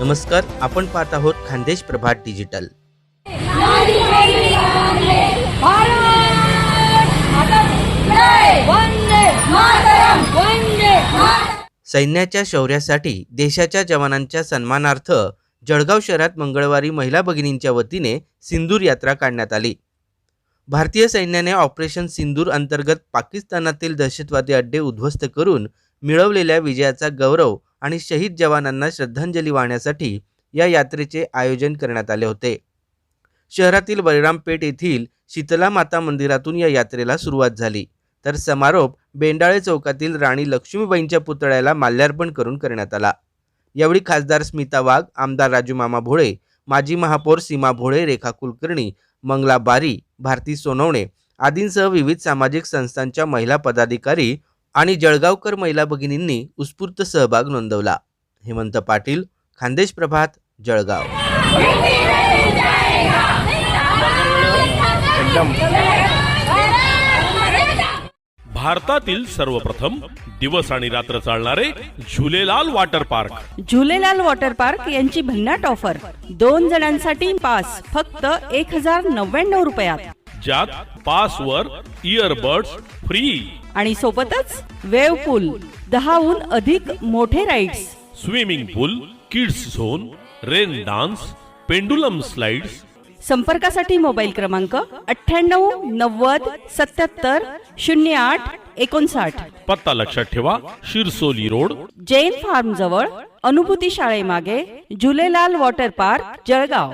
नमस्कार आपण पाहत आहोत खानदेश प्रभात डिजिटल सैन्याच्या शौर्यासाठी देशाच्या जवानांच्या सन्मानार्थ जळगाव शहरात मंगळवारी महिला भगिनींच्या वतीने सिंदूर यात्रा काढण्यात आली. भारतीय सैन्याने ऑपरेशन सिंदूर अंतर्गत पाकिस्तानातील दहशतवादी अड्डे उद्ध्वस्त करून मिळवलेल्या विजयाचा गौरव आणि शहीद जवानांना श्रद्धांजली वाहण्यासाठी या यात्रेचे आयोजन करण्यात आले होते. शहरातील बलरामपेठ येथील शीतला माता मंदिरातून या यात्रेला सुरुवात झाली. तर समारोप बेंडाळे चौकातील राणी लक्ष्मीबाईंच्या पुतळ्याला माल्यार्पण करून करण्यात आला. यावेळी खासदार स्मिता वाघ आमदार राजू मामा भोळे माजी महापौर सीमा भोळे रेखा कुलकर्णी मंगला बारी भारती सोनवणे आदींसह विविध सामाजिक संस्थांच्या महिला पदाधिकारी आणि जळगावकर महिला भगिनींनी उत्स्फूर्त सहभाग नोंदवला. हेमंत पाटील खानदेश प्रभात जळगाव. भारतातील सर्वप्रथम दिवस आणि रात्र चालणारे Jhulelal water park. Jhulelal water park यांची भन्नाट ऑफर. दोन जणांसाठी पास फक्त एक हजार नव्याण्णव रुपयात. ज्यात पासवर इयरबड्स फ्री आणि सोबतच वेव पूल दहाहून अधिक मोठे rides swimming pool kids zone rain dance pendulum slides संपर्कासाठी मोबाईल क्रमांक अठ्ठ्याण्णव नव्वद सत्याहत्तर शून्य आठ एकोणसाठ. पत्ता लक्षात ठेवा शिरसोली रोड. जैन फार्म जवळ अनुभूती शाळेमागे झुलेलाल वॉटर पार्क जळगाव.